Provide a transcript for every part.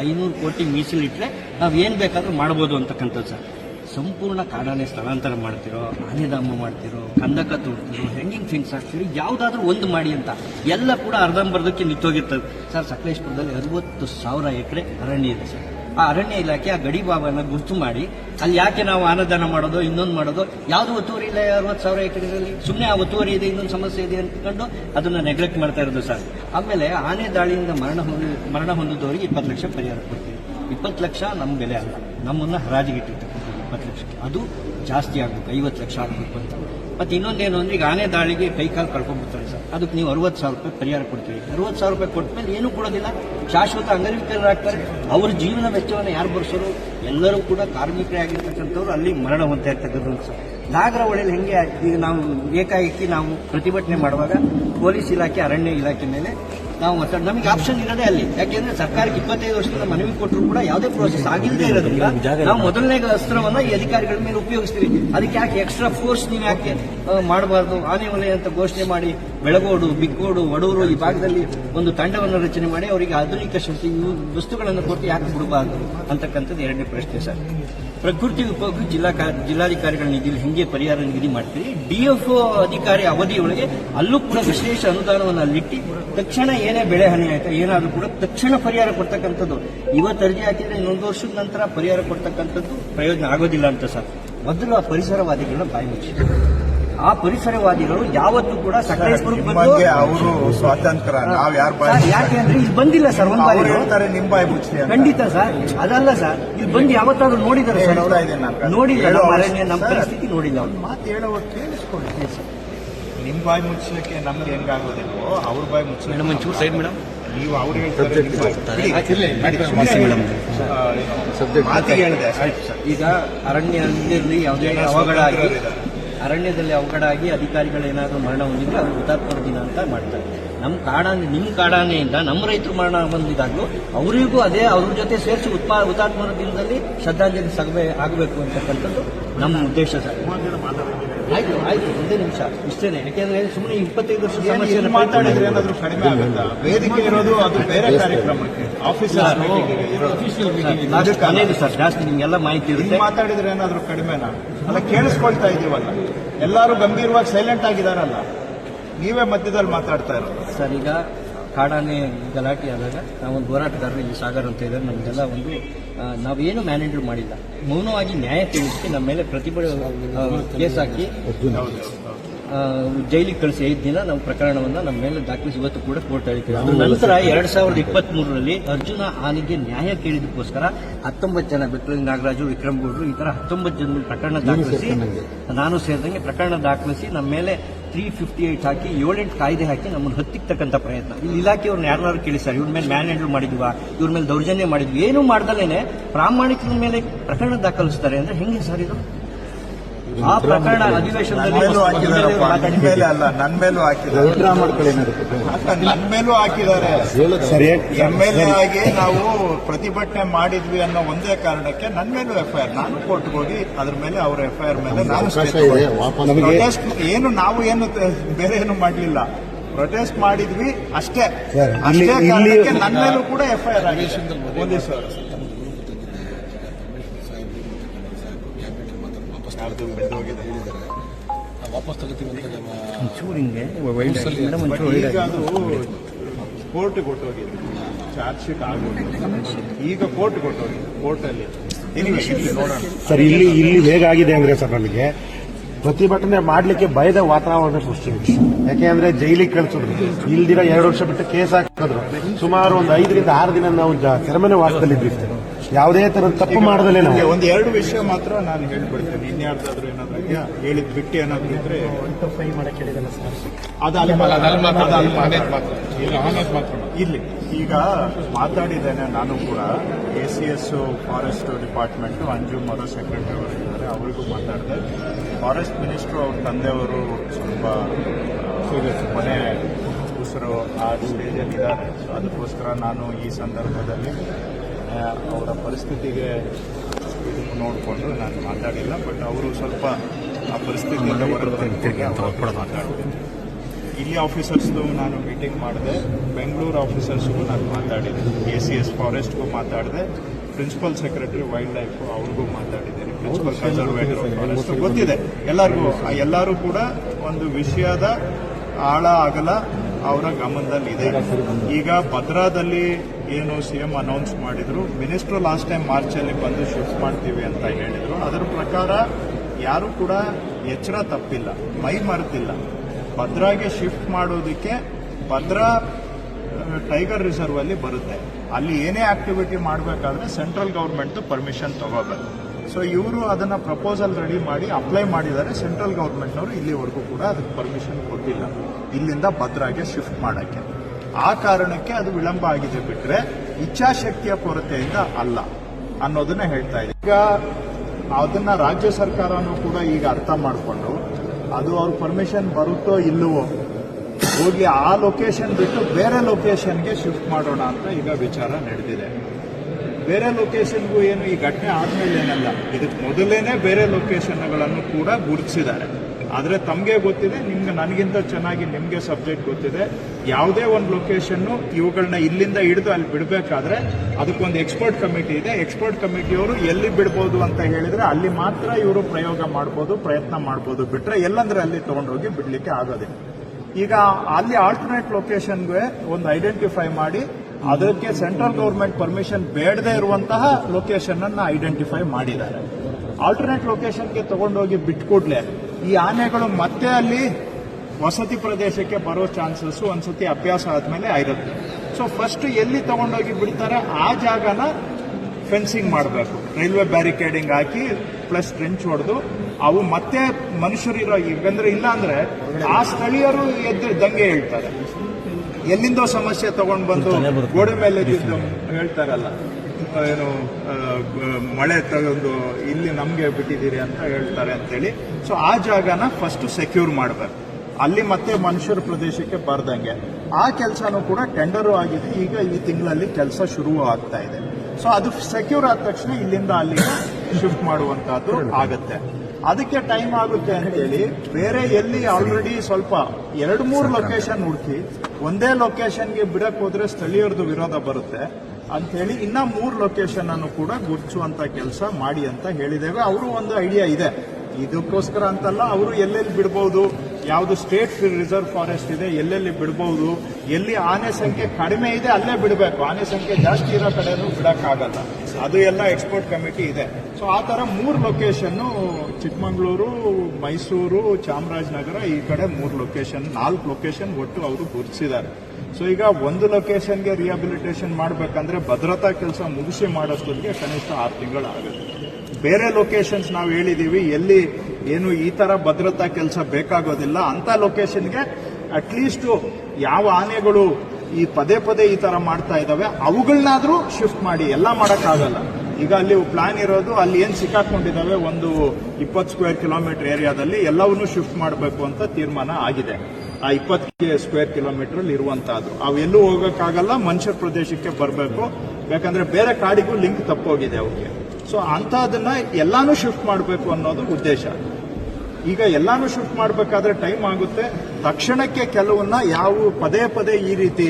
ಐನೂರು ಕೋಟಿ ಮೀಸಲಿಟ್ರೆ ನಾವು ಏನು ಬೇಕಾದರೂ ಮಾಡ್ಬೋದು ಅಂತಕ್ಕಂಥದ್ದು ಸರ್. ಸಂಪೂರ್ಣ ಕಾಡಾನೆ ಸ್ಥಳಾಂತರ ಮಾಡ್ತಿರೋ ಆನೆಧಾಮ ಮಾಡ್ತಿರೋ, ಕಂದಕ ತೋಡ್ತಿರೋ ಹೆಂಗಿಂಗ್ ಫಿನ್ಸ್ ಹಾಕ್ತಿರೋ, ಯಾವುದಾದ್ರೂ ಒಂದು ಮಾಡಿ ಅಂತ. ಎಲ್ಲ ಕೂಡ ಅರ್ಧಂಬರ್ಧಕ್ಕೆ ನಿಂತೋಗಿರ್ತದೆ. ಸರ್, ಸಕಲೇಶ್ಪುರದಲ್ಲಿ ಅರವತ್ತು ಸಾವಿರ ಎಕರೆ ಅರಣ್ಯ ಇದೆ ಸರ್. ಆ ಅರಣ್ಯ ಇಲಾಖೆ ಆ ಗಡಿ ಭಾಗವನ್ನು ಗುರುತು ಮಾಡಿ, ಅಲ್ಲಿ ಯಾಕೆ ನಾವು ಆನದಾನ ಮಾಡೋದು, ಇನ್ನೊಂದು ಮಾಡೋದು, ಯಾವುದು ಒತ್ತುವರಿ ಇಲ್ಲ ಅರವತ್ತು ಸಾವಿರ ಎಕರೆಗಳಲ್ಲಿ ಸುಮ್ಮನೆ ಆ ಒತ್ತುವರಿ ಇದೆ, ಇನ್ನೊಂದು ಸಮಸ್ಯೆ ಇದೆ ಅಂದ್ಕೊಂಡು ಅದನ್ನು ನೆಗ್ಲೆಕ್ಟ್ ಮಾಡ್ತಾ ಇರೋದು ಸರ್ ಆಮೇಲೆ ಆನೆ ದಾಳಿಯಿಂದ ಮರಣ ಹೊಂದಿ, ಮರಣ ಹೊಂದಿದವರಿಗೆ ಇಪ್ಪತ್ತು ಲಕ್ಷ ಪರಿಹಾರ ಕೊಡ್ತೀವಿ. ಇಪ್ಪತ್ತು ಲಕ್ಷ ನಮ್ಮ ಬೆಲೆ ಅಲ್ಲ. ನಮ್ಮನ್ನ ಹರಾಜಿಗಿಟ್ಟಿರ್ತಕ್ಕಂಥದ್ದು ಇಪ್ಪತ್ತು ಲಕ್ಷಕ್ಕೆ. ಅದು ಜಾಸ್ತಿ ಆಗಬೇಕು, ಐವತ್ತು ಲಕ್ಷ ಆಗಬೇಕು ಅಂತ. ಮತ್ತು ಇನ್ನೊಂದೇನು ಅಂದರೆ, ಈಗ ಆನೆ ದಾಳಿಗೆ ಕೈಕಾಲು ಕಳ್ಕೊಂಡ್ಬಿಡ್ತಾರೆ. ಅದಕ್ಕೆ ನೀವು ಅರವತ್ತು ಸಾವಿರ ರೂಪಾಯಿ ಪರಿಹಾರ ಕೊಡ್ತೀವಿ. ಅರವತ್ತು ಸಾವಿರ ರೂಪಾಯಿ ಕೊಟ್ಟ ಮೇಲೆ ಏನೂ ಕೊಡೋದಿಲ್ಲ. ಶಾಶ್ವತ ಅಂಗವಿಕಲರಾಗ್ತಾರೆ. ಅವ್ರ ಜೀವನ ವೆಚ್ಚವನ್ನು ಯಾರು ಬರ್ಸೋರು? ಎಲ್ಲರೂ ಕೂಡ ಕಾರ್ಮಿಕರೇ ಆಗಿರ್ತಕ್ಕಂಥವ್ರು ಅಲ್ಲಿ ಮರಣ ಹೊಂದ್ತಾ ಇರ್ತಕ್ಕಂಥದ್ದು ಸರ್ ನಾಗರಹೊಳೆಯಲ್ಲಿ ಹೆಂಗೆ ಈಗ ನಾವು ಏಕಾಏಕಿ ನಾವು ಪ್ರತಿಭಟನೆ ಮಾಡುವಾಗ ಪೊಲೀಸ್ ಇಲಾಖೆ ಅರಣ್ಯ ಇಲಾಖೆ ಮೇಲೆ ನಾವು ಮಾತಾಡ ನಮಗೆ ಆಪ್ಷನ್ ಇರೋದೇ ಅಲ್ಲಿ. ಯಾಕೆಂದ್ರೆ ಸರ್ಕಾರಕ್ಕೆ ಇಪ್ಪತ್ತೈದು ವರ್ಷದಿಂದ ಮನವಿ ಕೊಟ್ಟರು ಕೂಡ ಯಾವುದೇ ಪ್ರೋಸೆಸ್ ಆಗಿಲ್ಲದೆ ಇರೋದಿಲ್ಲ ನಾವು ಮೊದಲನೇ ಅಸ್ತ್ರವನ್ನ ಈ ಅಧಿಕಾರಿಗಳ ಮೇಲೆ ಉಪಯೋಗಿಸ್ತೀವಿ. ಅದಕ್ಕೆ ಯಾಕೆ ಎಕ್ಸ್ಟ್ರಾ ಫೋರ್ಸ್ ನೀವು ಯಾಕೆ ಮಾಡಬಾರ್ದು? ಆನೆ ವಲಯ ಅಂತ ಘೋಷಣೆ ಮಾಡಿ ಬೆಳಗೋಡು ಬಿಕ್ಕೋಡು ವಡೂರು ಈ ಭಾಗದಲ್ಲಿ ಒಂದು ತಂಡವನ್ನು ರಚನೆ ಮಾಡಿ ಅವರಿಗೆ ಆಧುನಿಕ ಶಕ್ತಿ ವಸ್ತುಗಳನ್ನು ಕೊಟ್ಟು ಯಾಕೆ ಬಿಡಬಾರ್ದು ಅಂತಕ್ಕಂಥದ್ದು ಎರಡನೇ ಪ್ರಶ್ನೆ ಸರ್. ಪ್ರಕೃತಿ ವಿಕೋಪ ಜಿಲ್ಲಾ ಜಿಲ್ಲಾಧಿಕಾರಿಗಳ ನಿಧಿಯಲ್ಲಿ ಹೆಂಗೆ ಪರಿಹಾರ ನಿಗದಿ ಮಾಡ್ತೀರಿ? ಡಿಎಫ್ಒ ಅಧಿಕಾರಿ ಅವಧಿಯೊಳಗೆ ಅಲ್ಲೂ ಕೂಡ ವಿಶೇಷ ಅನುದಾನವನ್ನು ಅಲ್ಲಿಟ್ಟು ತಕ್ಷಣ ಏನೇ ಬೆಳೆ ಹಾನಿ ಆಯ್ತಾ ಏನಾದರೂ ಕೂಡ ತಕ್ಷಣ ಪರಿಹಾರ ಕೊಡ್ತಕ್ಕಂಥದ್ದು. ಇವತ್ತು ಅರ್ಜಿ ಹಾಕಿದ್ರೆ ಇನ್ನೊಂದು ವರ್ಷದ ನಂತರ ಪರಿಹಾರ ಕೊಡ್ತಕ್ಕಂಥದ್ದು ಪ್ರಯೋಜನ ಆಗೋದಿಲ್ಲ ಅಂತ ಸರ್. ಮೊದಲು ಆ ಪರಿಸರವಾದಿಗಳನ್ನ ಬಾಯಿ ಮುಚ್ಚಿ. ಆ ಪರಿಸರವಾದಿಗಳು ಯಾವತ್ತೂ ಕೂಡ ಅವರು ಸ್ವಾತಂತ್ರ್ಯ ನಾವು ಯಾರ ಸರ್, ಯಾಕೆ ಅಂದ್ರೆ ಇಲ್ಲಿ ಬಂದಿಲ್ಲ ಸರ್ ಒಂದು ಬಾರಿ. ನಿಮ್ ಬಾಯಿ ಮುಚ್ಚಿ ಖಂಡಿತ ಸರ್ ಅದಲ್ಲ ಸರ್. ಇಲ್ಲಿ ಬಂದು ಯಾವತ್ತಾದ್ರೂ ನೋಡಿದಾರೆ ಸರ್ ನೋಡಿಲ್ಲ ನಮ್ಮ ಸರ್. ಪರಿಸ್ಥಿತಿ ನೋಡಿಲ್ಲ ಅವ್ರು. ಮಾತು ಹೇಳೋವಾಗ ಕೇಳಿಸ್ಕೊಳ್ಳಿ. ನಿಮ್ ಬಾಯಿ ಮುಚ್ಚಕ್ಕೆ ನಮ್ಗೆ ಹೆಂಗಾಗೋದಿಲ್ವೋ ಅವ್ರ ಬಾಯಿ ಮುಚ್ಚ ಮೇಡಮ್ ಒಂಚೂರು ಸೈಡ್ ಮೇಡಮ್. ನೀವು ಅವ್ರು ಹೇಳ್ತಾರೆ ಮಾತಿಗೆ ಹೇಳಿದೆ. ಈಗ ಅರಣ್ಯದಲ್ಲಿ ಯಾವುದೇ ಅವಘಡ ಆಗಿ ಅರಣ್ಯದಲ್ಲಿ ಅವಘಡ ಆಗಿ ಅಧಿಕಾರಿಗಳೇನಾದರೂ ಮರಣ ಹೊಂದಿದ್ರೆ ಅವ್ರು ಹುತಾತ್ಮರ ದಿನ ಅಂತ ಮಾಡ್ತಾರೆ. ನಮ್ಮ ಕಾಡಾನೆ ನಿಮ್ಮ ಕಾಡಾನೆಯಿಂದ ನಮ್ಮ ರೈತರು ಮರಣ ಬಂದಿದ್ದಾಗಲೂ ಅವರಿಗೂ ಅದೇ ಅವ್ರ ಜೊತೆ ಸೇರಿಸಿ ಉತ್ಪಾ ಹುತಾತ್ಮರ ದಿನದಲ್ಲಿ ಶ್ರದ್ಧಾಂಜಲಿ ಸಭೆ ಆಗಬೇಕು ಅಂತಕ್ಕಂಥದ್ದು ನಮ್ಮ ಉದ್ದೇಶ ಸರ್. ಆಯ್ತು ಆಯ್ತು ಒಂದೇ ನಿಮಿಷ. ಇಷ್ಟೇನೆ. ಯಾಕೆಂದ್ರೆ ಸುಮ್ಮನೆ ಇಪ್ಪತ್ತೈದು ವರ್ಷ ಸಮಸ್ಯೆ ಮಾತಾಡಿದ್ರೆ ಏನಾದ್ರೂ ಕಡಿಮೆ ಆಗುತ್ತಾ? ವೇದಿಕೆ ಇರೋದು ಅದು ಬೇರೆ ಕಾರ್ಯಕ್ರಮಕ್ಕೆ. ಆಫೀಸರ್ ಮನೇಲಿ ಸರ್ ಜಾಸ್ತಿ ನಿಮ್ಗೆಲ್ಲ ಮಾಹಿತಿ ಇರುತ್ತೆ? ಮಾತಾಡಿದ್ರೆ ಏನಾದ್ರೂ ಕಡಿಮೆನಾ? ಅಲ್ಲ ಕೇಳಿಸ್ಕೊಳ್ತಾ ಇದೀವಲ್ಲ. ಎಲ್ಲರೂ ಗಂಭೀರವಾಗಿ ಸೈಲೆಂಟ್ ಆಗಿದಾರಲ್ಲ. ನೀವೇ ಮಧ್ಯದಲ್ಲಿ ಮಾತಾಡ್ತಾ ಇರೋದು. ಸರ್ ಈಗ ಕಾಡಾನೆ ಗಲಾಟೆ ಆದಾಗ ನಾವೊಂದು ಹೋರಾಟಗಾರರು ಇಲ್ಲಿ ಸಾಗರ್ ಅಂತ ಇದ್ದಾರೆ. ನಮಗೆಲ್ಲ ಒಂದು ನಾವೇನು ಮ್ಯಾನೇಜ್ ಮಾಡಿಲ್ಲ. ಮೌನವಾಗಿ ನ್ಯಾಯ ತಿಳಿಸಿ ನಮ್ಮ ಮೇಲೆ ಪ್ರತಿಭಟನೆ ಕೇಸ್ ಹಾಕಿ ಜೈಲಿಗೆ ಕಳಿಸಿ ಐದು ದಿನ ನಾವು ಪ್ರಕರಣವನ್ನು ನಮ್ಮ ಮೇಲೆ ದಾಖಲಿಸಿ ಇವತ್ತು ಕೂಡ ಕೋರ್ಟ್ ಹೇಳಿದ್ದೇವೆ ಅದ್ರ ನಂತರ ಎರಡು ಸಾವಿರದ ಇಪ್ಪತ್ತ್ಮೂರರಲ್ಲಿ ಅರ್ಜುನ ಆನೆಗೆ ನ್ಯಾಯ ಕೇಳಿದಕ್ಕೋಸ್ಕರ ಹತ್ತೊಂಬತ್ತು ಜನ ಬೆಟ್ಟಲಿ ನಾಗರಾಜು ವಿಕ್ರಮ್ ಗೌಡ್ರು ಈ ಥರ ಹತ್ತೊಂಬತ್ತು ಜನ ಪ್ರಕರಣ ದಾಖಲಿಸಿ ನಾನು ಸೇರಿದಂಗೆ ಪ್ರಕರಣ ದಾಖಲಿಸಿ ನಮ್ಮ ಮೇಲೆ ತ್ರೀ ಫಿಫ್ಟಿ ಏಟ್ ಹಾಕಿ ಏಳೆಂಟು ಕಾಯ್ದೆ ಹಾಕಿ ನಮ್ಮನ್ನು ಹತ್ತಿಕ್ತಕ್ಕಂಥ ಪ್ರಯತ್ನ. ಇಲ್ಲಿ ಇಲಾಖೆಯವ್ರನ್ನ ಕೇಳಿ ಸರ್, ಇವ್ರ ಮೇಲೆ ಮ್ಯಾನ್ ಹ್ಯಾಂಡಲ್ ಮಾಡಿದ್ವಾ? ಇವ್ರ ಮೇಲೆ ದೌರ್ಜನ್ಯ ಮಾಡಿದ್ವಿ? ಏನು ಮಾಡ್ದಲೇನೆ ಪ್ರಾಮಾಣಿಕರ ಮೇಲೆ ಪ್ರಕರಣ ದಾಖಲಿಸ್ತಾರೆ ಅಂದ್ರೆ ಹೆಂಗೆ ಸರ್ ಇದು? ಆ ಪ್ರಕರಣ ಅಧಿವೇಶನದಲ್ಲಿ ಮೇಲೂ ಅಲ್ಲ ನನ್ ಮೇಲೂ ಹಾಕಿದ್ದಾರೆ ಅಲ್ಲ, ನನ್ ಮೇಲೂ ಹಾಕಿದ್ದಾರೆ ಎಂ ಎಲ್ ಎ ಆಗಿ ನಾವು ಪ್ರತಿಭಟನೆ ಮಾಡಿದ್ವಿ ಅನ್ನೋ ಒಂದೇ ಕಾರಣಕ್ಕೆ ನನ್ನ ಮೇಲೂ ಎಫ್ಐಆರ್. ನಾನು ಕೋರ್ಟ್ಗೆ ಹೋಗಿ ಅದ್ರ ಮೇಲೆ ಅವ್ರ ಎಫ್ಐಆರ್ ಮೇಲೆ ನಾನು ಪ್ರೊಟೆಸ್ಟ್ ಏನು ನಾವು ಏನು ಬೇರೆ ಏನು ಮಾಡಲಿಲ್ಲ. ಪ್ರೊಟೆಸ್ಟ್ ಮಾಡಿದ್ವಿ ಅಷ್ಟೇ. ಅಷ್ಟೇ ಕಾರಣಕ್ಕೆ ನನ್ನ ಮೇಲೂ ಕೂಡ ಎಫ್ಐಆರ್ ಆಗಿದೆ. ಪೊಲೀಸ್ ಯಾರ್ದು ಬಿದ್ದೋಗಿದೆ. ಒಂಚೂರು ಹಿಂಗೆ ವೈಲ್ಡ್ ಆಗಿ. ಮೇಡಮ್ ಬಟ್ ಒಂಚೂರು ವೈಲ್ಡ್ ಈಗ. ಅದು ಕೋರ್ಟ್ ಕೊಟ್ಟೋಗಿದೆ ಚಾರ್ಜ್ ಶೀಟ್ ಆಗೋದು ಈಗ ಕೋರ್ಟ್ ಕೊಟ್ಟೋಗಿದೆ ಕೋರ್ಟಲ್ಲಿ ಸರ್ ಇಲ್ಲಿ ಇಲ್ಲಿ ಹೇಗಾಗಿದೆ ಅಂದ್ರೆ ಸರ್ ನಮಗೆ ಪ್ರತಿಭಟನೆ ಮಾಡ್ಲಿಕ್ಕೆ ಭಯದ ವಾತಾವರಣ ಸೃಷ್ಟಿಯಾಗಿದೆ ಯಾಕೆ ಅಂದ್ರೆ ಜೈಲಿಗೆ ಕಳಿಸಿದ್ರು ಇಲ್ದಿರ ಎರಡು ವರ್ಷ ಬಿಟ್ಟು ಕೇಸ್ ಹಾಕಿದ್ರು ಸುಮಾರು ಒಂದು ಐದರಿಂದ ಆರು ದಿನ ನಾವು ಸೆರೆಮನೆ ವಾಸದಲ್ಲಿ ಇದ್ದೀವಿ ಸರ್ ಯಾವುದೇ ತರದ ತಪ್ಪು ಮಾಡದಲ್ಲೇ ನಾವು. ಒಂದು ಎರಡು ವಿಷಯ ಮಾತ್ರ ನಾನು ಹೇಳ್ಬಿಡ್ತೇನೆ. ಇನ್ಯಾರ್ದಾದ್ರೂ ಏನಾದ್ರು ಇದೆಯಾ? ಹೇಳಿದ್ ಬಿಟ್ಟು ಏನಾದ್ರು ಇದ್ರೆ ಅದು ಮಾಡಕ್ಕೆ ಅಲ್ಲಿ ಮಾತ್ರ. ಇಲ್ಲಿ ಈಗ ಮಾತಾಡಿದ್ದೇನೆ ನಾನು ಕೂಡ. A C S forest department Anjum ಮರೋ secretary ಅವರು ಇದ್ದಾರೆ. ಅವರಿಗೂ ಮಾತಾಡಿದೆ. ಫಾರೆಸ್ಟ್ ಮಿನಿಸ್ಟ್ರು ಅವ್ರ ತಂದೆಯವರು ಸ್ವಲ್ಪ ಸೀರಿಯಸ್ ಕೊನೆ ಉಸಿರು ಆ ಸ್ಟೇಜಲ್ಲಿ ಇದ್ದಾರೆ. ಸೊ ಅದಕ್ಕೋಸ್ಕರ ನಾನು ಈ ಸಂದರ್ಭದಲ್ಲಿ ಅವರ ಪರಿಸ್ಥಿತಿಗೆ ನೋಡಿಕೊಂಡು ನಾನು ಮಾತಾಡಿಲ್ಲ ಬಟ್ ಅವರು ಸ್ವಲ್ಪ ಆ ಪರಿಸ್ಥಿತಿಯಿಂದ ಮಾತಾಡ್ತೀನಿ. ಇಲ್ಲಿ ಆಫೀಸರ್ಸ್ದು ನಾನು ಮೀಟಿಂಗ್ ಮಾಡಿದೆ ಬೆಂಗಳೂರು ಆಫೀಸರ್ಸ್ಗೂ ನಾನು ಮಾತಾಡಿದೆ ಎ ಸಿ ಎಸ್ ಫಾರೆಸ್ಟ್ಗೂ ಮಾತಾಡಿದೆ ಪ್ರಿನ್ಸಿಪಲ್ ಸೆಕ್ರೆಟರಿ ವೈಲ್ಡ್ ಲೈಫ್ ಅವ್ರಿಗೂ ಮಾತಾಡಿದ್ದೇನೆ. ಪ್ರಿನ್ಸಿಪಲ್ ಕನ್ಸರ್ವೇಟರ್ ಫಾರೆಸ್ಟ್ ಗೊತ್ತಿದೆ. ಎಲ್ಲರಿಗೂ ಎಲ್ಲರೂ ಕೂಡ ಒಂದು ವಿಷಯದ ಆಳ ಅಗಲ ಅವರ ಗಮನದಲ್ಲಿ ಇದೆ ಈಗ ಭದ್ರಾದಲ್ಲಿ ಏನು ಸಿ ಎಂ ಅನೌನ್ಸ್ ಮಾಡಿದ್ರು. ಮಿನಿಸ್ಟರ್ ಲಾಸ್ಟ್ ಟೈಮ್ ಮಾರ್ಚಲ್ಲಿ ಬಂದು ಶಿಫ್ಟ್ ಮಾಡ್ತೀವಿ ಅಂತ ಹೇಳಿದರು. ಅದರ ಪ್ರಕಾರ ಯಾರು ಕೂಡ ಎಚ್ಚರ ತಪ್ಪಿಲ್ಲ, ಮೈ ಮರೆತಿಲ್ಲ. ಭದ್ರಾಗೆ ಶಿಫ್ಟ್ ಮಾಡೋದಕ್ಕೆ ಭದ್ರಾ ಟೈಗರ್ ರಿಸರ್ವ್ ಅಲ್ಲಿ ಬರುತ್ತೆ. ಅಲ್ಲಿ ಏನೇ ಆಕ್ಟಿವಿಟಿ ಮಾಡಬೇಕಾದ್ರೆ ಸೆಂಟ್ರಲ್ ಗೌರ್ಮೆಂಟ್ ಪರ್ಮಿಷನ್ ತಗೋಬೇಕು. ಸೊ ಇವರು ಅದನ್ನ ಪ್ರಪೋಸಲ್ ರೆಡಿ ಮಾಡಿ ಅಪ್ಲೈ ಮಾಡಿದ್ದಾರೆ. ಸೆಂಟ್ರಲ್ ಗೌರ್ಮೆಂಟ್ನವರು ಇಲ್ಲಿವರೆಗೂ ಕೂಡ ಅದಕ್ಕೆ ಪರ್ಮಿಷನ್ ಕೊಟ್ಟಿಲ್ಲ. ಇಲ್ಲಿಂದ ಭದ್ರಾಗೆ ಶಿಫ್ಟ್ ಮಾಡಕ್ಕೆ. ಆ ಕಾರಣಕ್ಕೆ ಅದು ವಿಳಂಬ ಆಗಿದೆ ಬಿಟ್ರೆ ಇಚ್ಛಾಶಕ್ತಿಯ ಕೊರತೆಯಿಂದ ಅಲ್ಲ ಅನ್ನೋದನ್ನ ಹೇಳ್ತಾ ಇದೆ ಈಗ ಅದನ್ನ ರಾಜ್ಯ ಸರ್ಕಾರನೂ ಕೂಡ ಈಗ ಅರ್ಥ ಮಾಡಿಕೊಂಡು ಅದು ಅವ್ರ ಪರ್ಮಿಷನ್ ಬರುತ್ತೋ ಇಲ್ಲವೋ ಹೋಗಿ ಆ ಲೊಕೇಶನ್ ಬಿಟ್ಟು ಬೇರೆ ಲೊಕೇಶನ್ಗೆ ಶಿಫ್ಟ್ ಮಾಡೋಣ ಅಂತ ಈಗ ವಿಚಾರ ನಡೆದಿದೆ. ಬೇರೆ ಲೊಕೇಶನ್ಗೂ ಏನು ಈ ಘಟನೆ ಆದ್ಮೇಲೆ ಏನಲ್ಲ ಇದಕ್ಕೆ ಮೊದಲೇನೆ ಬೇರೆ ಲೊಕೇಶನ್ಗಳನ್ನು ಕೂಡ ಗುರುತಿಸಿದ್ದಾರೆ. ಆದರೆ ತಮಗೆ ಗೊತ್ತಿದೆ, ನಿಮ್ಗೆ ನನಗಿಂತ ಚೆನ್ನಾಗಿ ನಿಮಗೆ ಸಬ್ಜೆಕ್ಟ್ ಗೊತ್ತಿದೆ. ಯಾವುದೇ ಒಂದು ಲೊಕೇಶನ್ನು ಇವುಗಳನ್ನ ಇಲ್ಲಿಂದ ಹಿಡಿದು ಅಲ್ಲಿ ಬಿಡಬೇಕಾದ್ರೆ ಅದಕ್ಕೊಂದು ಎಕ್ಸ್ಪರ್ಟ್ ಕಮಿಟಿ ಇದೆ. ಎಕ್ಸ್ಪರ್ಟ್ ಕಮಿಟಿಯವರು ಎಲ್ಲಿ ಬಿಡ್ಬೋದು ಅಂತ ಹೇಳಿದರೆ ಅಲ್ಲಿ ಮಾತ್ರ ಇವರು ಪ್ರಯೋಗ ಮಾಡ್ಬೋದು, ಪ್ರಯತ್ನ ಮಾಡ್ಬೋದು ಬಿಟ್ಟರೆ ಎಲ್ಲಂದ್ರೆ ಅಲ್ಲಿ ತೊಗೊಂಡೋಗಿ ಬಿಡಲಿಕ್ಕೆ ಆಗೋದಿಲ್ಲ ಈಗ ಅಲ್ಲಿ ಆಲ್ಟರ್ನೇಟ್ ಲೊಕೇಶನ್ಗೆ ಒಂದು ಐಡೆಂಟಿಫೈ ಮಾಡಿ, ಅದಕ್ಕೆ ಸೆಂಟ್ರಲ್ ಗೌರ್ಮೆಂಟ್ ಪರ್ಮಿಷನ್ ಬೇಡದೇ ಇರುವಂತಹ ಲೊಕೇಶನ್ ಅನ್ನ ಐಡೆಂಟಿಫೈ ಮಾಡಿದ್ದಾರೆ. ಆಲ್ಟರ್ನೇಟ್ ಲೊಕೇಶನ್ಗೆ ತಗೊಂಡೋಗಿ ಬಿಟ್ಕೊಡ್ಲೆ ಈ ಆನೆಗಳು ಮತ್ತೆ ಅಲ್ಲಿ ವಸತಿ ಪ್ರದೇಶಕ್ಕೆ ಬರೋ ಚಾನ್ಸಸ್ ಒಂದ್ಸತಿ ಅಭ್ಯಾಸ ಆದ್ಮೇಲೆ ಇರುತ್ತೆ. ಸೊ ಫಸ್ಟ್ ಎಲ್ಲಿ ತಗೊಂಡೋಗಿ ಬಿಡ್ತಾರೆ? ಆ ಜಾಗನ ಫೆನ್ಸಿಂಗ್ ಮಾಡಬೇಕು. ರೈಲ್ವೆ ಬ್ಯಾರಿಕೇಡಿಂಗ್ ಹಾಕಿ ಪ್ಲಸ್ ಟ್ರೆಂಚ್ ಹೊಡೆದು ಅವು ಮತ್ತೆ ಮನುಷ್ಯರಿರೋ ಯಾಕಂದ್ರೆ ಇಲ್ಲ ಅಂದ್ರೆ ಆ ಸ್ಥಳೀಯರು ಎದ್ದು ದಂಗೆ ಹೇಳ್ತಾರೆ. ಎಲ್ಲಿಂದೋ ಸಮಸ್ಯೆ ತಗೊಂಡ್ ಬಂದು ಗೋಡೆ ಮೇಲೆ ಹೇಳ್ತಾರಲ್ಲ. ಏನು ಮಳೆ ತಗೊಂಡು ಇಲ್ಲಿ ನಮಗೆ ಬಿಟ್ಟಿದ್ದೀರಿ ಅಂತ ಹೇಳ್ತಾರೆ ಅಂತೇಳಿ. ಸೊ ಆ ಜಾಗನ ಫಸ್ಟ್ ಸೆಕ್ಯೂರ್ ಮಾಡಬೇಕು. ಅಲ್ಲಿ ಮತ್ತೆ ಮನುಷ್ಯರ ಪ್ರದೇಶಕ್ಕೆ ಬರ್ದಂಗೆ. ಆ ಕೆಲಸನೂ ಕೂಡ ಟೆಂಡರು ಆಗಿದೆ. ಈಗ ಈ ತಿಂಗಳಲ್ಲಿ ಕೆಲಸ ಶುರು ಆಗ್ತಾ ಇದೆ. ಸೊ ಅದು ಸೆಕ್ಯೂರ್ ಆದ ತಕ್ಷಣ ಇಲ್ಲಿಂದ ಅಲ್ಲಿಗೆ ಶಿಫ್ಟ್ ಮಾಡುವಂತಹದ್ದು ಆಗುತ್ತೆ. ಅದಕ್ಕೆ ಟೈಮ್ ಆಗುತ್ತೆ ಅಂತೇಳಿ ಬೇರೆ ಎಲ್ಲಿ ಆಲ್ರೆಡಿ ಸ್ವಲ್ಪ ಎರಡು ಮೂರು ಲೊಕೇಶನ್ ಹುಡುಕಿ, ಒಂದೇ ಲೊಕೇಶನ್ಗೆ ಬಿಡಕ್ಕೆ ಹೋದ್ರೆ ಸ್ಥಳೀಯರದು ವಿರೋಧ ಬರುತ್ತೆ. ಅಂತೇಳಿ ಇನ್ನ ಮೂರು ಲೊಕೇಶನ್ ಅನ್ನು ಕೂಡ ಗುರ್ಚುವಂತ ಕೆಲಸ ಮಾಡಿ ಅಂತ ಹೇಳಿದ್ದೇವೆ. ಅವರು ಒಂದು ಐಡಿಯಾ ಇದೆ. ಇದಕ್ಕೋಸ್ಕರ ಅಂತಲ್ಲ, ಅವರು ಎಲ್ಲೆಲ್ಲಿ ಬಿಡ್ಬೋದು? ಯಾವುದು ಸ್ಟೇಟ್ ರಿಸರ್ವ್ ಫಾರೆಸ್ಟ್ ಇದೆ, ಎಲ್ಲೆಲ್ಲಿ ಬಿಡ್ಬೋದು? ಎಲ್ಲಿ ಆನೆ ಸಂಖ್ಯೆ ಕಡಿಮೆ ಇದೆ, ಅಲ್ಲೇ ಬಿಡಬೇಕು. ಆನೆ ಸಂಖ್ಯೆ ಜಾಸ್ತಿ ಇರೋ ಕಡೆನೂ ಬಿಡೋಕ್ಕಾಗಲ್ಲ. ಅದು ಎಲ್ಲ ಎಕ್ಸ್ಪೋರ್ಟ್ ಕಮಿಟಿ ಇದೆ. ಸೊ ಆ ಥರ ಮೂರು ಲೊಕೇಶನ್ ಚಿಕ್ಕಮಗಳೂರು, ಮೈಸೂರು, ಚಾಮರಾಜನಗರ, ಈ ಕಡೆ ಮೂರು ಲೊಕೇಶನ್ ನಾಲ್ಕು ಲೊಕೇಶನ್ ಒಟ್ಟು ಅವರು ಗುರುತಿಸಿದ್ದಾರೆ ಸೊ ಈಗ ಒಂದು ಲೊಕೇಶನ್ಗೆ ರಿಹಾಬಿಲಿಟೇಷನ್ ಮಾಡಬೇಕಂದ್ರೆ ಭದ್ರತಾ ಕೆಲಸ ಮುಗಿಸಿ ಮಾಡೋಷ್ಟೊತ್ತಿಗೆ ಕನಿಷ್ಠ ಆರು ತಿಂಗಳಾಗುತ್ತೆ. ಬೇರೆ ಲೊಕೇಶನ್ಸ್ ನಾವು ಹೇಳಿದೀವಿ, ಎಲ್ಲಿ ಏನು ಈ ತರ ಭದ್ರತಾ ಕೆಲಸ ಬೇಕಾಗೋದಿಲ್ಲ ಅಂತ ಲೊಕೇಶನ್ಗೆ ಅಟ್ಲೀಸ್ಟ್ ಯಾವ ಆನೆಗಳು ಈ ಪದೇ ಪದೇ ಈ ತರ ಮಾಡ್ತಾ ಇದಾವೆ ಅವುಗಳನ್ನಾದ್ರೂ ಶಿಫ್ಟ್ ಮಾಡಿ, ಎಲ್ಲ ಮಾಡೋಕ್ಕಾಗಲ್ಲ. ಈಗ ಅಲ್ಲಿ ಪ್ಲಾನ್ ಇರೋದು, ಅಲ್ಲಿ ಏನ್ ಸಿಕ್ಕಾಕೊಂಡಿದ್ದಾವೆ, ಒಂದು ಇಪ್ಪತ್ತು ಸ್ಕ್ವೇರ್ ಕಿಲೋಮೀಟರ್ ಏರಿಯಾದಲ್ಲಿ ಎಲ್ಲವನ್ನೂ ಶಿಫ್ಟ್ ಮಾಡಬೇಕು ಅಂತ ತೀರ್ಮಾನ ಆಗಿದೆ. ಆ ಇಪ್ಪತ್ತು ಸ್ಕ್ವೇರ್ ಕಿಲೋಮೀಟರ್ ಅಲ್ಲಿ ಇರುವಂತಹದ್ದು. ಅವೆಲ್ಲೂ ಹೋಗೋಕ್ಕಾಗಲ್ಲ, ಮನುಷ್ಯರ ಪ್ರದೇಶಕ್ಕೆ ಬರಬೇಕು. ಯಾಕಂದ್ರೆ ಬೇರೆ ಕಾಡಿಗೂ ಲಿಂಕ್ ತಪ್ಪೋಗಿದೆ ಅವಕ್ಕೆ ಸೊ ಅಂತಹದನ್ನ ಎಲ್ಲಾನು ಶಿಫ್ಟ್ ಮಾಡಬೇಕು ಅನ್ನೋದು ಉದ್ದೇಶ. ಈಗ ಎಲ್ಲಾನು ಶಿಫ್ಟ್ ಮಾಡಬೇಕಾದ್ರೆ ಟೈಮ್ ಆಗುತ್ತೆ. ತಕ್ಷಣಕ್ಕೆ ಕೆಲವನ್ನ ಯಾವ ಪದೇ ಪದೇ ಈ ರೀತಿ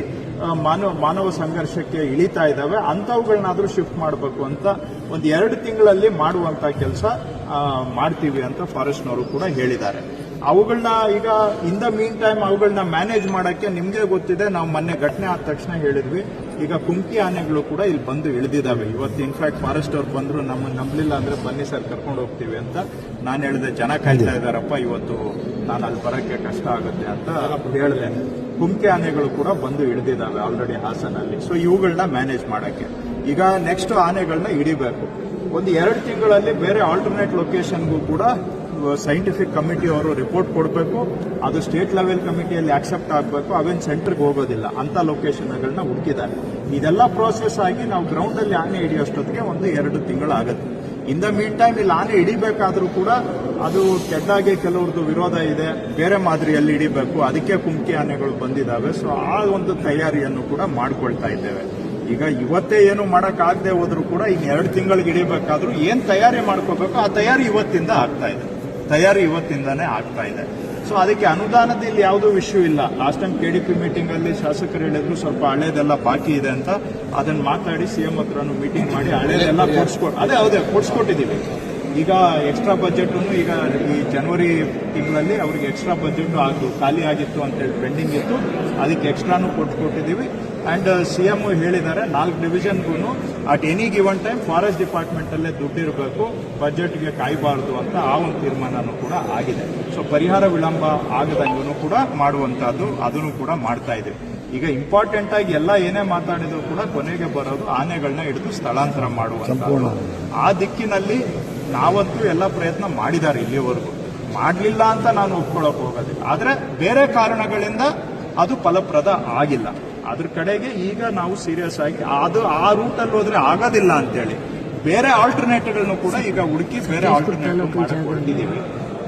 ಮಾನವ ಮಾನವ ಸಂಘರ್ಷಕ್ಕೆ ಇಳಿತಾ ಇದ್ದಾವೆ ಅಂಥವುಗಳನ್ನಾದ್ರೂ ಶಿಫ್ಟ್ ಮಾಡಬೇಕು ಅಂತ ಒಂದು ಎರಡು ತಿಂಗಳಲ್ಲಿ ಮಾಡುವಂತ ಕೆಲಸ ಮಾಡ್ತೀವಿ ಅಂತ ಫಾರೆಸ್ಟ್ನವರು ಕೂಡ ಹೇಳಿದ್ದಾರೆ. ಅವುಗಳನ್ನ ಈಗ ಇನ್ ದ ಮೀನ್ ಟೈಮ್ ಅವುಗಳನ್ನ ಮ್ಯಾನೇಜ್ ಮಾಡೋಕ್ಕೆ ನಿಮಗೆ ಗೊತ್ತಿದೆ. ನಾವು ಮೊನ್ನೆ ಘಟನೆ ಆದ ತಕ್ಷಣ ಹೇಳಿದ್ವಿ. ಈಗ ಕುಂಕಿ ಆನೆಗಳು ಕೂಡ ಇಲ್ಲಿ ಬಂದು ಇಳಿದಿದ್ದಾವೆ. ಇವತ್ತು ಇನ್ಫ್ಯಾಕ್ಟ್ ಫಾರೆಸ್ಟ್ ಅವ್ರು ಬಂದ್ರು ನಮ್ಮನ್ನು ನಂಬಲಿಲ್ಲ ಅಂದ್ರೆ ಬನ್ನಿ ಸರ್ ಕರ್ಕೊಂಡು ಹೋಗ್ತೀವಿ ಅಂತ ನಾನು ಹೇಳಿದೆ ಜನ ಕಾಯ್ತಾ ಇದ್ದಾರಪ್ಪ ಇವತ್ತು ನಾನು ಅಲ್ಲಿ ಬರೋಕ್ಕೆ ಕಷ್ಟ ಆಗುತ್ತೆ ಅಂತ ಹೇಳಿದೆ. ಕುಂಕಿ ಆನೆಗಳು ಕೂಡ ಬಂದು ಇಳಿದಿದ್ದಾವೆ ಆಲ್ರೆಡಿ ಹಾಸನಲ್ಲಿ. ಸೊ ಇವುಗಳನ್ನ ಮ್ಯಾನೇಜ್ ಮಾಡೋಕ್ಕೆ. ಈಗ ನೆಕ್ಸ್ಟ್ ಆನೆಗಳನ್ನ ಹಿಡಿಬೇಕು. ಒಂದು ಎರಡು ತಿಂಗಳಲ್ಲಿ ಬೇರೆ ಆಲ್ಟರ್ನೇಟ್ ಲೊಕೇಶನ್ಗೂ ಕೂಡ ಸೈಂಟಿಫಿಕ್ ಕಮಿಟಿ ಅವರು ರಿಪೋರ್ಟ್ ಕೊಡಬೇಕು, ಅದು ಸ್ಟೇಟ್ ಲೆವೆಲ್ ಕಮಿಟಿಯಲ್ಲಿ ಆಕ್ಸೆಪ್ಟ್ ಆಗಬೇಕು, ಅವೇನು ಸೆಂಟ್ರಿಗೆ ಹೋಗೋದಿಲ್ಲ. ಅಂತ ಲೊಕೇಶನ್ಗಳನ್ನ ಹುಡುಕಿದ್ದಾರೆ. ಇದೆಲ್ಲ ಪ್ರೋಸೆಸ್ ಆಗಿ ನಾವು ಗ್ರೌಂಡಲ್ಲಿ ಆನೆ ಹಿಡಿಯೋಷ್ಟೊತ್ತಿಗೆ ಒಂದು ಎರಡು ತಿಂಗಳಾಗುತ್ತೆ ಇನ್ ದ ಮೀನ್ ಟೈಮ್ ಇಲ್ಲಿ ಆನೆ ಹಿಡಿಬೇಕಾದ್ರೂ ಕೂಡ ಅದು ಕೆಟ್ಟಾಗಿ ಕೆಲವ್ರದ್ದು ವಿರೋಧ ಇದೆ, ಬೇರೆ ಮಾದರಿಯಲ್ಲಿ ಹಿಡಿಬೇಕು, ಅದಕ್ಕೆ ಕುಮ್ಕಿ ಆನೆಗಳು ಬಂದಿದ್ದಾವೆ ಸೊ ಆ ಒಂದು ತಯಾರಿಯನ್ನು ಕೂಡ ಮಾಡ್ಕೊಳ್ತಾ ಇದ್ದೇವೆ. ಈಗ ಇವತ್ತೇ ಏನು ಮಾಡೋಕ್ಕಾಗದೆ ಹೋದರೂ ಕೂಡ ಇನ್ನು ಎರಡು ತಿಂಗಳಿಗೆ ಹಿಡಿಬೇಕಾದ್ರೂ ಏನು ತಯಾರಿ ಮಾಡ್ಕೋಬೇಕು ಆ ತಯಾರಿ ಇವತ್ತಿಂದ ಆಗ್ತಾ ಇದೆ. ತಯಾರಿ ಇವತ್ತಿಂದಾನೇ ಆಗ್ತಾ ಇದೆ. ಸೊ ಅದಕ್ಕೆ ಅನುದಾನದ ಇಲ್ಲಿ ಯಾವುದೂ ವಿಷಯ ಇಲ್ಲ. Last time K D P meeting ಅಲ್ಲಿ ಶಾಸಕರು ಹೇಳಿದ್ರು, ಸ್ವಲ್ಪ ಹಳೇದೆಲ್ಲ ಬಾಕಿ ಇದೆ ಅಂತ. ಅದನ್ನ ಮಾತಾಡಿ ಸಿ ಎಂ ಹತ್ರನು ಮೀಟಿಂಗ್ ಮಾಡಿ ಹಳೇದೆಲ್ಲ ಕೊಡ್ಸ್ಕೊಟ್ ಅದೇ ಹೌದೇ ಕೊಡ್ಸ್ಕೊಟ್ಟಿದ್ದೀವಿ ಈಗ ಎಕ್ಸ್ಟ್ರಾ ಬಜೆಟ್ ಈಗ ಈ ಜನವರಿ ತಿಂಗಳಲ್ಲಿ ಅವ್ರಿಗೆ ಎಕ್ಸ್ಟ್ರಾ ಬಜೆಟ್ ಅದು ಖಾಲಿ ಆಗಿತ್ತು ಅಂತೇಳಿ ಪೆಂಡಿಂಗ್ ಇತ್ತು. ಅದಕ್ಕೆ ಎಕ್ಸ್ಟ್ರಾನು ಕೊಟ್ಕೊಟ್ಟಿದ್ದೀವಿ ಅಂಡ್ ಸಿ ಎಂ ಹೇಳಿದ್ದಾರೆ ನಾಲ್ಕು ಡಿವಿಷನ್ಗೂ at any given time forest department ಅಲ್ಲೇ ದುಡ್ಡು ಇರಬೇಕು ಬಜೆಟ್ಗೆ ಕಾಯಬಾರದು ಅಂತ ಆ ಒಂದು ತೀರ್ಮಾನನೂ ಕೂಡ ಆಗಿದೆ. ಸೊ ಪರಿಹಾರ ವಿಳಂಬ ಆಗದಂಗೂ ಕೂಡ ಮಾಡುವಂಥದ್ದು ಅದನ್ನು ಕೂಡ ಮಾಡ್ತಾ ಇದ್ದೀವಿ ಈಗ ಇಂಪಾರ್ಟೆಂಟ್ ಆಗಿ ಎಲ್ಲ ಏನೇ ಮಾತಾಡಿದ್ರು ಕೂಡ ಕೊನೆಗೆ ಬರೋದು ಆನೆಗಳನ್ನ ಹಿಡಿದು ಸ್ಥಳಾಂತರ ಮಾಡುವ ಆ ದಿಕ್ಕಿನಲ್ಲಿ ನಾವಂತೂ ಎಲ್ಲ ಪ್ರಯತ್ನ ಮಾಡಿದ್ದಾರೆ ಇಲ್ಲಿವರೆಗೂ. ಮಾಡಲಿಲ್ಲ ಅಂತ ನಾನು ಒಪ್ಕೊಳ್ಳೋಕೆ ಹೋಗೋದಿಲ್ಲ. ಆದರೆ ಬೇರೆ ಕಾರಣಗಳಿಂದ ಅದು ಫಲಪ್ರದ ಆಗಿಲ್ಲ. ಅದ್ರ ಕಡೆಗೆ ಈಗ ನಾವು ಸೀರಿಯಸ್ ಆಗಿ ಅದು ಆ ರೂಟಲ್ಲಿ ಹೋದ್ರೆ ಆಗೋದಿಲ್ಲ ಅಂತೇಳಿ. ಬೇರೆ ಆಲ್ಟರ್ನೇಟಿವ್ಗಳನ್ನು ಕೂಡ ಈಗ ಹುಡುಕಿ ಬೇರೆ ಆಲ್ಟರ್ನೇಟಿವ್ ಮಾಡಕ್ಕೆ ಹೊರಟಿದ್ದೀವಿ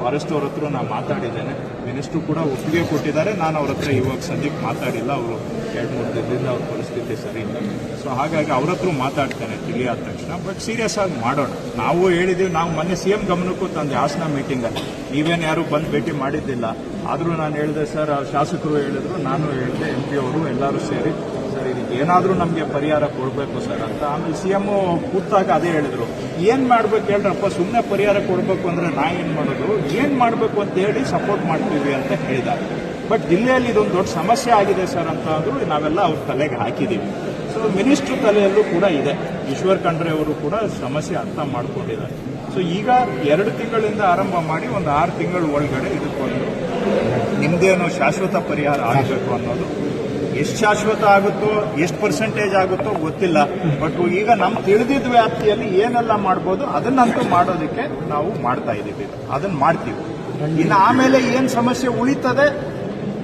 ಫಾರೆಸ್ಟ್ ಅವ್ರ ಹತ್ರ ನಾನು ಮಾತಾಡಿದ್ದೇನೆ. ಮಿನಿಸ್ಟ್ರು ಕೂಡ ಒಪ್ಪಿಗೆ ಕೊಟ್ಟಿದ್ದಾರೆ. ನಾನು ಅವ್ರ ಹತ್ರ ಇವಾಗ ಸದ್ಯಕ್ಕೆ ಮಾತಾಡಿಲ್ಲ. ಅವರು ಎರಡು, ಮೂರು ದಿನದಿಂದ ಅವ್ರ ಪರಿಸ್ಥಿತಿ ಸರಿ ಇಲ್ಲ. ಸೊ ಹಾಗಾಗಿ ಅವ್ರ ಹತ್ರ ಮಾತಾಡ್ತೇನೆ ತಿಳಿಯಾದ ತಕ್ಷಣ. ಬಟ್ ಸೀರಿಯಸ್ ಆಗಿ ಮಾಡೋಣ. ನಾವು ಹೇಳಿದ್ದೀವಿ. ನಾವು ಮೊನ್ನೆ ಸಿ ಎಂ ಗಮನಕ್ಕೂ ತಂದೆ ಹಾಸನ ಮೀಟಿಂಗಲ್ಲಿ ನೀವೇನು ಯಾರು ಬಂದು ಭೇಟಿ ಮಾಡಿದ್ದಿಲ್ಲ. ಆದರೂ ನಾನು ಹೇಳಿದೆ, ಸರ್ ಶಾಸಕರು ಹೇಳಿದ್ರು. ನಾನು ಹೇಳಿದೆ ಎಂ ಪಿ ಅವರು ಎಲ್ಲರೂ ಸೇರಿ ಏನಾದರೂ ನಮಗೆ ಪರಿಹಾರ ಕೊಡಬೇಕು ಸರ್ ಅಂತ. ಆಮೇಲೆ ಸಿ ಎಂ ಕೂತಾಗ ಅದೇ ಹೇಳಿದ್ರು. ಏನು ಮಾಡ್ಬೇಕು ಹೇಳ್ರಪ್ಪ ಸುಮ್ಮನೆ ಪರಿಹಾರ ಕೊಡಬೇಕು ಅಂದರೆ ನಾ ಏನು ಮಾಡೋದು? ಏನು ಮಾಡಬೇಕು ಅಂತ ಹೇಳಿ ಸಪೋರ್ಟ್ ಮಾಡ್ತೀವಿ ಅಂತ ಹೇಳಿದ. ಬಟ್ ಜಿಲ್ಲೆಯಲ್ಲಿ ಇದೊಂದು ದೊಡ್ಡ ಸಮಸ್ಯೆ ಆಗಿದೆ ಸರ್ ಅಂತ ಅಂದರು ನಾವೆಲ್ಲ ಅವ್ರ ತಲೆಗೆ ಹಾಕಿದ್ದೀವಿ ಸೊ ಮಿನಿಸ್ಟ್ರ್ ತಲೆಯಲ್ಲೂ ಕೂಡ ಇದೆ. ಈಶ್ವರ್ ಖಂಡ್ರೆ ಅವರು ಕೂಡ ಸಮಸ್ಯೆ ಅರ್ಥ ಮಾಡ್ಕೊಂಡಿದ್ದಾರೆ. ಸೊ ಈಗ ಎರಡು ತಿಂಗಳಿಂದ ಆರಂಭ ಮಾಡಿ ಒಂದು ಆರು ತಿಂಗಳ ಒಳಗಡೆ ಇದಕ್ಕೊಂದು ನಿಮ್ದೇನು ಶಾಶ್ವತ ಪರಿಹಾರ ಆಗಬೇಕು ಅನ್ನೋದು ಎಷ್ಟು ಶಾಶ್ವತ ಆಗುತ್ತೋ, ಎಷ್ಟು ಪರ್ಸೆಂಟೇಜ್ ಆಗುತ್ತೋ ಗೊತ್ತಿಲ್ಲ. ಬಟ್ ಈಗ ನಮ್ ತಿಳಿದಿದ್ದ ವ್ಯಾಪ್ತಿಯಲ್ಲಿ ಏನೆಲ್ಲ ಮಾಡ್ಬೋದು, ಅದನ್ನಂತೂ ಮಾಡೋದಕ್ಕೆ ನಾವು ಮಾಡ್ತಾ ಇದ್ದೀವಿ. ಅದನ್ನ ಮಾಡ್ತೀವಿ. ಇನ್ನು ಆಮೇಲೆ ಏನ್ ಸಮಸ್ಯೆ ಉಳಿತದೆ,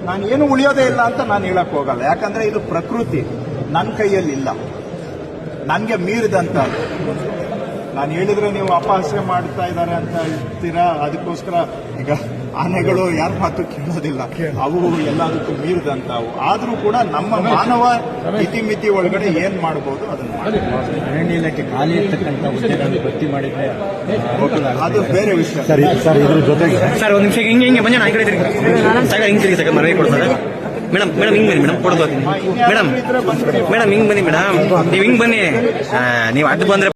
ನಾನು ಏನು ಉಳಿಯೋದೇ ಇಲ್ಲ ಅಂತ ನಾನು ಹೇಳಕ್ ಹೋಗಲ್ಲ. ಯಾಕಂದ್ರೆ ಇದು ಪ್ರಕೃತಿ ನನ್ನ ಕೈಯಲ್ಲಿ ಇಲ್ಲ. ನನಗೆ ಮೀರಿದಂತ ನಾನು ಹೇಳಿದ್ರೆ ನೀವು ಅಪಹಾಸ್ಯ ಮಾಡ್ತಾ ಇದ್ದಾರೆ ಅಂತ ಹೇಳ್ತೀರಾ? ಅದಕ್ಕೋಸ್ಕರ ಈಗ ಆನೆಗಳು ಯಾರ ಮಾತು ಕೇಳೋದಿಲ್ಲ. ಅವು ಎಲ್ಲದಕ್ಕೂ ಮೀರಿದಂತಾವು ಆದ್ರೂ ಕೂಡ ನಮ್ಮ ಮಾನವ ಇತಿಮಿತಿ ಒಳಗಡೆ ಏನ್ ಮಾಡಬಹುದು ಅದನ್ನ ಮಾಡ್ಬೋದು. ಅರಣ್ಯ ಇಲಾಖೆ ಖಾಲಿ ಇರ್ತಕ್ಕಂಥ ಹುದ್ದೆಗಳನ್ನು ಭರ್ತಿ ಮಾಡಿದ್ರೆ ಅದು ಬೇರೆ ವಿಷಯ. ಸರ್ ಸರ್ ಇದ್ರ ಜೊತೆಗೆ. ಸರ್ ಒಂದು ನಿಮಿಷ ಹಿಂಗೆ ಹಿಂಗೆ ಬನ್ನಿ ಆ ಕಡೆ ತಿರುಗಿ. ಸಾಕ ಹಿಂಗೆ ತಿರುಗಿ ಸಾಕ ಮರವೆ ಕೊಡ್ತಾರೆ. ಮೇಡಮ್ ಮೇಡಮ್ ಹಿಂಗ್ ಬನ್ನಿ ಮೇಡಮ್ ಕೊಡ್ಬೋದು ಮೇಡಮ್ ಮೇಡಮ್ ಹಿಂಗ್ ಬನ್ನಿ ಮೇಡಮ್. ನೀವು ಹಿಂಗ್ ಬನ್ನಿ. ನೀವ್ ನೀವು ಅಡ್ಡ ಬಂದ್ರೆ